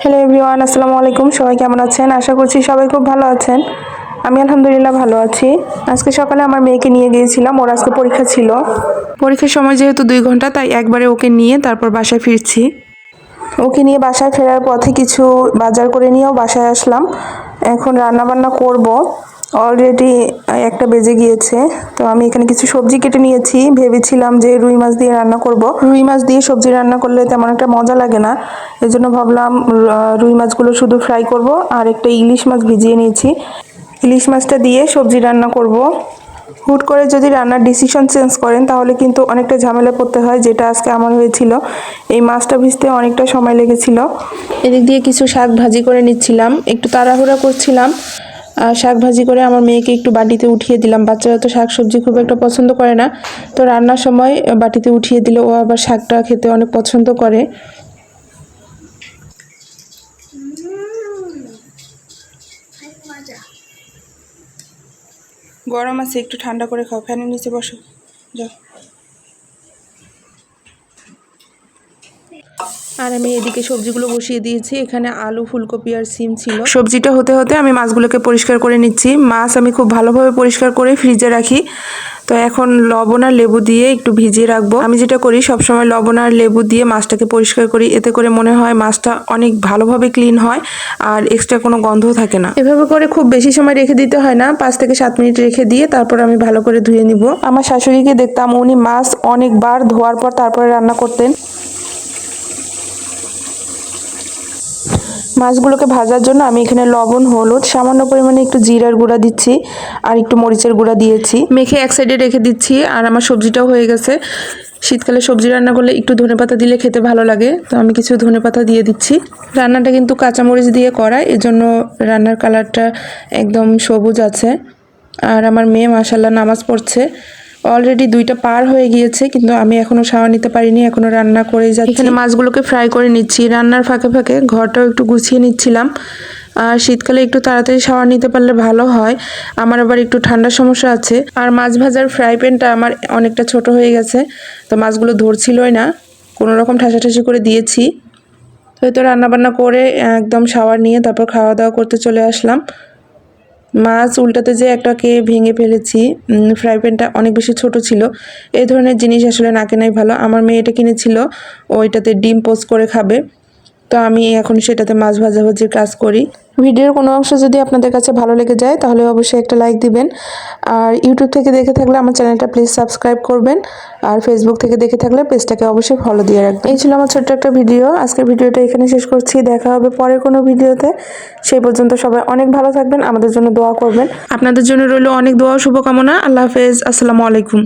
Hello everyone আসসালামু আলাইকুম। সবাই কেমন আছেন? আশা করছি সবাই খুব ভালো আছেন। আমি আলহামদুলিল্লাহ ভালো আছি। আজকে সকালে আমার মেয়েকে নিয়ে গিয়েছিলাম। ওর আজকে পরীক্ষা ছিল। পরীক্ষার সময় যেহেতু দুই ঘণ্টা, তাই একবারে ওকে নিয়ে তারপর বাসায় ফিরছি। ওকে নিয়ে বাসায় ফেরার পথে কিছু বাজার করে নিয়েও বাসায় আসলাম। এখন রান্না বান্না করব। অলরেডি একটা বেজে গিয়েছে। তো আমি এখানে কিছু সবজি কেটে নিয়েছি। ভেবেছিলাম যে রুই মাছ দিয়ে রান্না করব। রুই মাছ দিয়ে সবজি রান্না করলে তেমন একটা মজা লাগে না। এজন্য ভাবলাম রুই মাছগুলো শুধু ফ্রাই করব আর একটা ইলিশ মাছ ভিজিয়ে নিয়েছি। ইলিশ মাছটা দিয়ে সবজি রান্না করব। হুট করে যদি রান্নার ডিসিশন চেঞ্জ করেন, তাহলে কিন্তু অনেকটা ঝামেলা পড়তে হয়, যেটা আজকে আমার হয়েছিল। এই মাছটা ভিজতে অনেকটা সময় লেগেছিল। এদিক দিয়ে কিছু শাক ভাজি করে নিচ্ছিলাম। একটু তাড়াহুড়া করছিলাম। শাক ভাজি করে আমার মেয়েকে একটু বাটিতে উঠিয়ে দিলাম। বাচ্চারা তো শাক সবজি খুব একটা পছন্দ করে না। তো রান্নার সময় বাটিতে উঠিয়ে দিলে ও আবার শাকটা খেতে অনেক পছন্দ করে। গরম আছে, একটু ঠান্ডা করে খাও। ফ্যানের নিচে বসো। যাও। আর আমি এদিকে সবজিগুলো বসিয়ে দিয়েছি। এখানে আলু ফুলকপি আর সিম ছিল। সবজিটা হতে হতে আমি মাছগুলোকে পরিষ্কার করে নিচ্ছি। মাছ আমি খুব ভালোভাবে পরিষ্কার করে ফ্রিজে রাখি। তো এখন লবণ আর লেবু দিয়ে একটু ভিজিয়ে রাখব। আমি যেটা করি সবসময় লবণ আর লেবু দিয়ে মাছটাকে পরিষ্কার করি। এতে করে মনে হয় মাছটা অনেক ভালোভাবে ক্লিন হয় আর এক্সট্রা কোনো গন্ধও থাকে না। এভাবে করে খুব বেশি সময় রেখে দিতে হয় না। পাঁচ থেকে সাত মিনিট রেখে দিয়ে তারপর আমি ভালো করে ধুয়ে নিব। আমার শাশুড়িকে দেখতাম উনি মাছ অনেকবার ধোয়ার পর তারপরে রান্না করতেন। মাছগুলোকে ভাজার জন্য আমি এখানে লবণ, হলুদ, সামান্য পরিমাণে একটু জিরার গুঁড়া দিচ্ছি আর একটু মরিচের গুঁড়া দিয়েছি। মেখে এক সাইডে রেখে দিচ্ছি আর আমার সবজিটাও হয়ে গেছে। শীতকালে সবজি রান্না করলে একটু ধনেপাতা দিলে খেতে ভালো লাগে, তো আমি কিছু ধনেপাতা দিয়ে দিচ্ছি। রান্নাটা কিন্তু কাঁচামরিচ দিয়ে করা, এজন্য রান্নার কালারটা একদম সবুজ আছে। আর আমার মেয়ে মাসাল্লাহ নামাজ পড়ছে। অলরেডি দুইটা পার হয়ে গিয়েছে, কিন্তু আমি এখনও শাওয়ার নিতে পারিনি, এখনও রান্না করেই যাচ্ছি। এখানে মাছগুলোকে ফ্রাই করে নিচ্ছি। রান্নার ফাঁকে ফাঁকে ঘরটাও একটু গুছিয়ে নিচ্ছিলাম। আর শীতকালে একটু তাড়াতাড়ি শাওয়ার নিতে পারলে ভালো হয়। আমার আবার একটু ঠান্ডার সমস্যা আছে। আর মাছ ভাজার ফ্রাই প্যানটা আমার অনেকটা ছোট হয়ে গেছে, তো মাছগুলো ধরছিলই না। কোনো রকম ঠাসাঠাসি করে দিয়েছি। তো রান্নাবান্না করে একদম শাওয়ার নিয়ে তারপর খাওয়া দাওয়া করতে চলে আসলাম। মাছ উল্টাতে যে একটাকে ভেঙে ফেলেছি ফ্রাই প্যানটা অনেক বেশি ছোট ছিল। এই ধরনের জিনিস আসলে না কেনাই ভালো। আমার মেয়ে এটা কিনেছিল ওইটাতে ডিম পোস্ট করে খাবে। তো আমি এখন সেটাতে মাছ ভাজাভাজির কাজ করি। ভিডিওর কোনো অংশ যদি আপনাদের কাছে ভালো লেগে যায়, তাহলে অবশ্যই একটা লাইক দিবেন। আর ইউটিউব থেকে দেখে থাকলে আমার চ্যানেলটা প্লিজ সাবস্ক্রাইব করবেন। আর ফেসবুক থেকে দেখে থাকলে পেজটাকে অবশ্যই ফলো দিয়ে রাখবেন। এই ছিল আমার ছোট্ট একটা ভিডিও আজকের ভিডিওটা এখানে শেষ করছি। দেখা হবে পরের কোনো ভিডিওতে। সেই পর্যন্ত সবাই অনেক ভালো থাকবেন, আমাদের জন্য দোয়া করবেন। আপনাদের জন্য রইল অনেক দোয়া শুভকামনা। আল্লাহ হাফেজ। আসসালামু আলাইকুম।